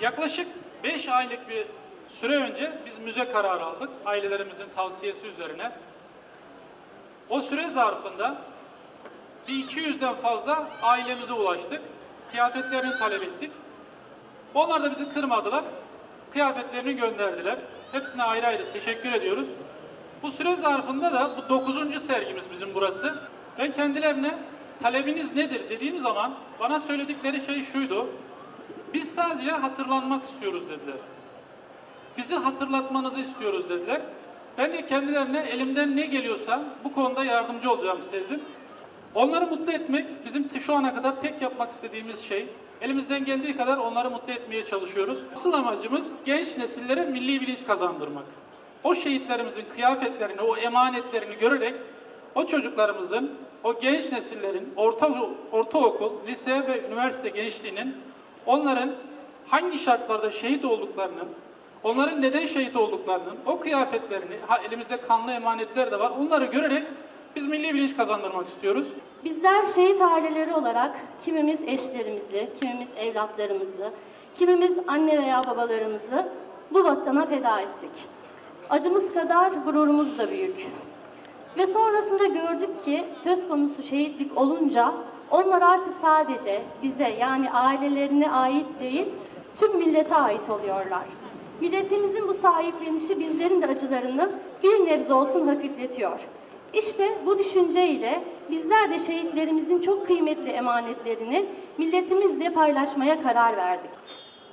Yaklaşık 5 aylık bir süre önce biz müze kararı aldık ailelerimizin tavsiyesi üzerine. O süre zarfında bir 200'den fazla ailemize ulaştık. Kıyafetlerini talep ettik. Onlar da bizi kırmadılar. Kıyafetlerini gönderdiler. Hepsine ayrı ayrı teşekkür ediyoruz. Bu süre zarfında da bu 9. sergimiz bizim burası. Ben kendilerine talebiniz nedir dediğim zaman bana söyledikleri şey şuydu. Biz sadece hatırlanmak istiyoruz dediler. Bizi hatırlatmanızı istiyoruz dediler. Ben de kendilerine elimden ne geliyorsa bu konuda yardımcı olacağım istedim. Onları mutlu etmek bizim şu ana kadar tek yapmak istediğimiz şey. Elimizden geldiği kadar onları mutlu etmeye çalışıyoruz. Asıl amacımız genç nesillere milli bilinç kazandırmak. O şehitlerimizin kıyafetlerini, o emanetlerini görerek o çocuklarımızın, o genç nesillerin orta, ortaokul, lise ve üniversite gençliğinin onların hangi şartlarda şehit olduklarının, onların neden şehit olduklarının, o kıyafetlerini, ha, elimizde kanlı emanetler de var, onları görerek biz milli bilinç kazandırmak istiyoruz. Bizler şehit aileleri olarak kimimiz eşlerimizi, kimimiz evlatlarımızı, kimimiz anne veya babalarımızı bu vatana feda ettik. Acımız kadar gururumuz da büyük. Ve sonrasında gördük ki söz konusu şehitlik olunca onlar artık sadece bize yani ailelerine ait değil tüm millete ait oluyorlar. Milletimizin bu sahiplenişi bizlerin de acılarını bir nebze olsun hafifletiyor. İşte bu düşünceyle bizler de şehitlerimizin çok kıymetli emanetlerini milletimizle paylaşmaya karar verdik.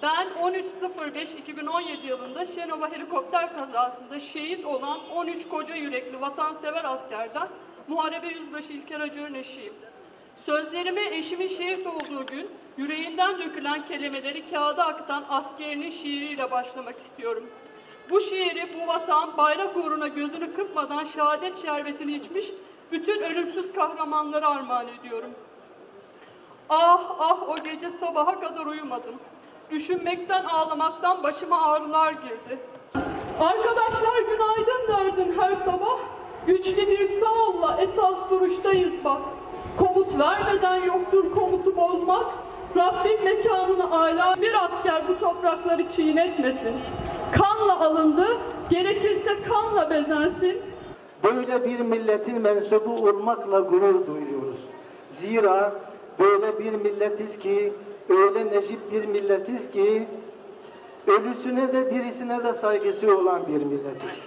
Ben 13.05.2017 yılında Şenova helikopter kazasında şehit olan 13 koca yürekli vatansever askerden Muharebe Yüzbaşı İlker Acı'nın eşiyim. Sözlerime eşimin şehit olduğu gün yüreğinden dökülen kelimeleri kağıda akıtan askerinin şiiriyle başlamak istiyorum. Bu şiiri bu vatan bayrak uğruna gözünü kırpmadan şehadet şerbetini içmiş bütün ölümsüz kahramanlara armağan ediyorum. Ah ah o gece sabaha kadar uyumadım. Düşünmekten ağlamaktan başıma ağrılar girdi. Arkadaşlar günaydın derdin her sabah. Güçlü bir sağolla esas duruştayız bak. Komut vermeden yoktur komutu bozmak. Rabbim mekanını âlâ bir asker bu toprakları çiğnetmesin. Kanla alındı, gerekirse kanla bezensin. Böyle bir milletin mensubu olmakla gurur duyuyoruz. Zira böyle bir milletiz ki, öyle necip bir milletiz ki, ölüsüne de dirisine de saygısı olan bir milletiz.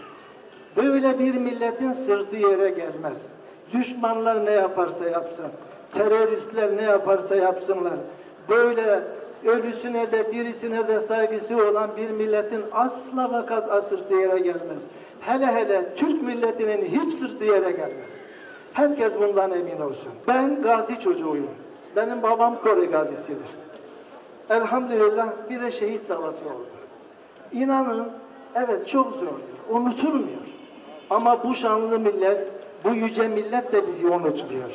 Böyle bir milletin sırtı yere gelmez. Düşmanlar ne yaparsa yapsın, teröristler ne yaparsa yapsınlar. Böyle ölüsüne de dirisine de saygısı olan bir milletin asla vakat sırtı yere gelmez. Hele hele Türk milletinin hiç sırtı yere gelmez. Herkes bundan emin olsun. Ben gazi çocuğuyum. Benim babam Kore gazisidir. Elhamdülillah bir de şehit davası oldu. İnanın evet çok zordur. Unutulmuyor. Ama bu şanlı millet, bu yüce millet de bizi unutmuyor.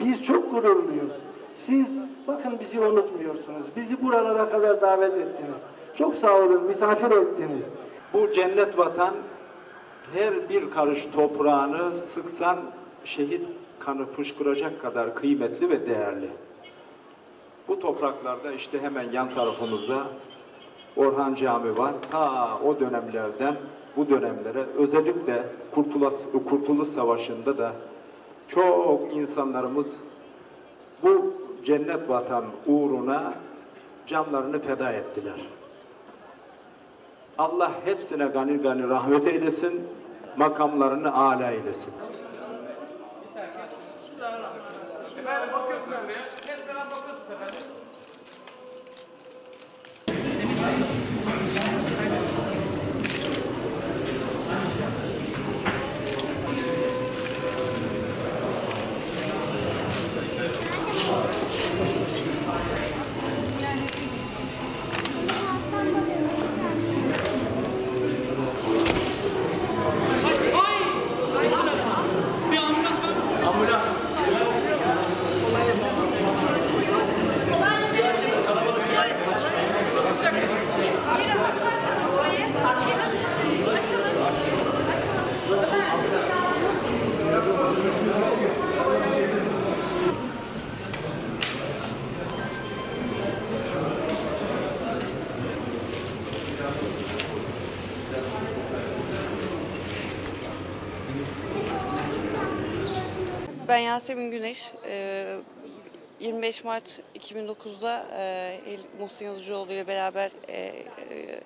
Biz çok gururluyuz. Siz bakın bizi unutmuyorsunuz. Bizi buralara kadar davet ettiniz. Çok sağ olun, misafir ettiniz. Bu cennet vatan her bir karış toprağını sıksan şehit kanı fışkıracak kadar kıymetli ve değerli. Bu topraklarda işte hemen yan tarafımızda Orhan Cami var. Ta o dönemlerden bu dönemlere özellikle Kurtuluş, Kurtuluş Savaşı'nda da çok insanlarımız bu cennet vatan uğruna canlarını feda ettiler. Allah hepsine gani gani rahmet eylesin, makamlarını âlâ eylesin. Mesela bakıyorsunuz efendim. Ambulans. Ben Yasemin Güneş. Ee, 25 Mart 2009'da e, Muhsin Yazıcıoğlu ile beraber e, e,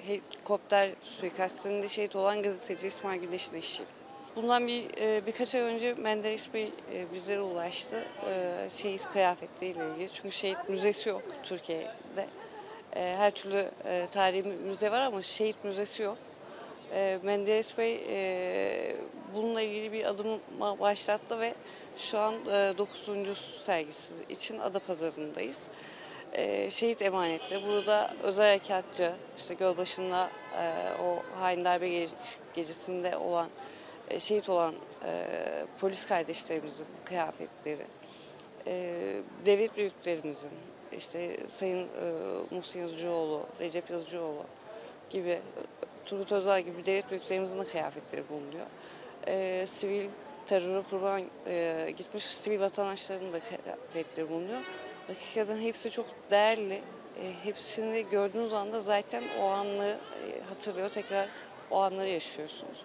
helikopter suikastinde şehit olan gazeteci İsmail Güneş'in eşiyim. Bundan bir birkaç ay önce Menderes Bey bizlere ulaştı şehit kıyafetleriyle ilgili. Çünkü şehit müzesi yok Türkiye'de. Her türlü tarihi müze var ama şehit müzesi yok. E, Menderes Bey e, bununla ilgili bir adım başlattı ve şu an e, 9. sergisi için Adapazarı'ndayız. E, şehit emanetleri. Burada özel harekatçı, işte Gölbaşı'nda e, o hain darbe ge- gecesinde olan, e, şehit olan e, polis kardeşlerimizin kıyafetleri, e, devlet büyüklerimizin, işte Sayın e, Muhsin Yazıcıoğlu, Recep Yazıcıoğlu gibi, Turgut Özal gibi devlet büyüklerimizin kıyafetleri bulunuyor. E, sivil teröre kurban e, gitmiş sivil vatandaşların da kıyafetleri bulunuyor. Hakikaten hepsi çok değerli. E, hepsini gördüğünüz anda zaten o anı e, hatırlıyor, tekrar o anları yaşıyorsunuz.